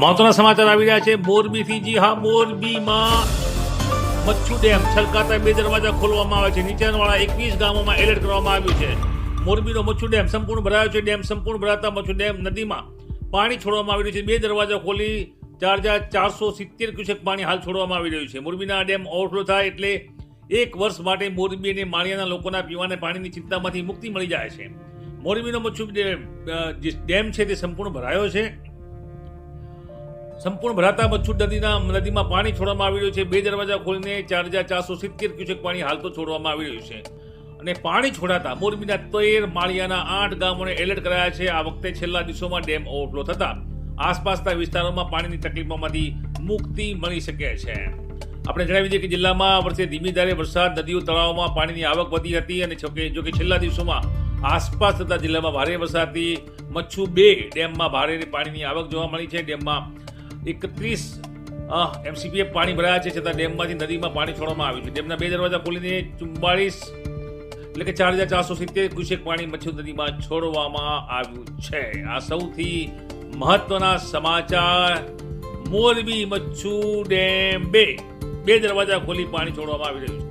મહત્વના સમાચાર આવી રહ્યા છે. મોરબીથી જી હા, મોરબીમાં મચ્છુ ડેમ છલકાતા બે દરવાજા ખોલવામાં આવે છે. નીચાણવાળા એકવીસ ગામોમાં એલર્ટ કરવામાં આવ્યું છે. મોરબીનો મચ્છુ ડેમ સંપૂર્ણ ભરાયો છે. ડેમ સંપૂર્ણ ભરાતા મચ્છુ ડેમ નદીમાં પાણી છોડવામાં આવી રહ્યું છે. બે દરવાજા ખોલી ચાર હજાર ચારસો સિત્તેર ક્યુસેક પાણી હાલ છોડવામાં આવી રહ્યું છે. મોરબીના ડેમ ઓવરફ્લો થાય એટલે એક વર્ષ માટે મોરબી અને માળિયાના લોકોના પીવાના પાણીની ચિંતામાંથી મુક્તિ મળી જાય છે. મોરબીનો મચ્છુ ડેમ જે ડેમ છે તે સંપૂર્ણ ભરાયો છે. સંપૂર્ણ ભરાતા મચ્છુ નદીના, નદીમાં પાણી છોડવામાં આવી રહ્યું છે. બે દરવાજા ખોલીને ચાર હજાર ચારસો સિત્તેર ક્યુસેક પાણી હાલ તો છોડવામાં આવી રહ્યું છે. અને પાણી છોડાતા મોરબીના તેર માળિયાના આઠ ગામોને એલર્ટ કરાયા છે. આ વખતે છેલ્લા દિવસોમાં ડેમ ઓવરફ્લો થતા આસપાસના વિસ્તારોમાં પાણીની તકલીફોમાંથી મુક્તિ મળી શકે છે. આપણે જણાવી દઈએ કે જિલ્લામાં વર્ષે ધીમી ધારે વરસાદ, નદીઓ, તળાવોમાં પાણીની આવક વધી હતી અને જોકે જોકે છેલ્લા દિવસોમાં આસપાસ થતા જિલ્લામાં ભારે વરસાદથી મચ્છુ બે ડેમમાં ભારે પાણીની આવક જોવા મળી છે. ડેમમાં એકત્રીસ એમસીપીએ પાણી ભરાયા છે છતાં ડેમમાંથી નદીમાં પાણી છોડવામાં આવ્યું છે. ડેમના બે દરવાજા ખોલીને ચુમ્બાળીસ એટલે કે ચાર હજાર ચારસો સિત્તેર ક્યુસેક પાણી મચ્છુ નદીમાં છોડવામાં આવ્યું છે. આ સૌથી મહત્વના સમાચાર, મોરબી મચ્છુ ડેમ બે. બે દરવાજા ખોલી પાણી છોડવામાં આવી રહ્યું છે.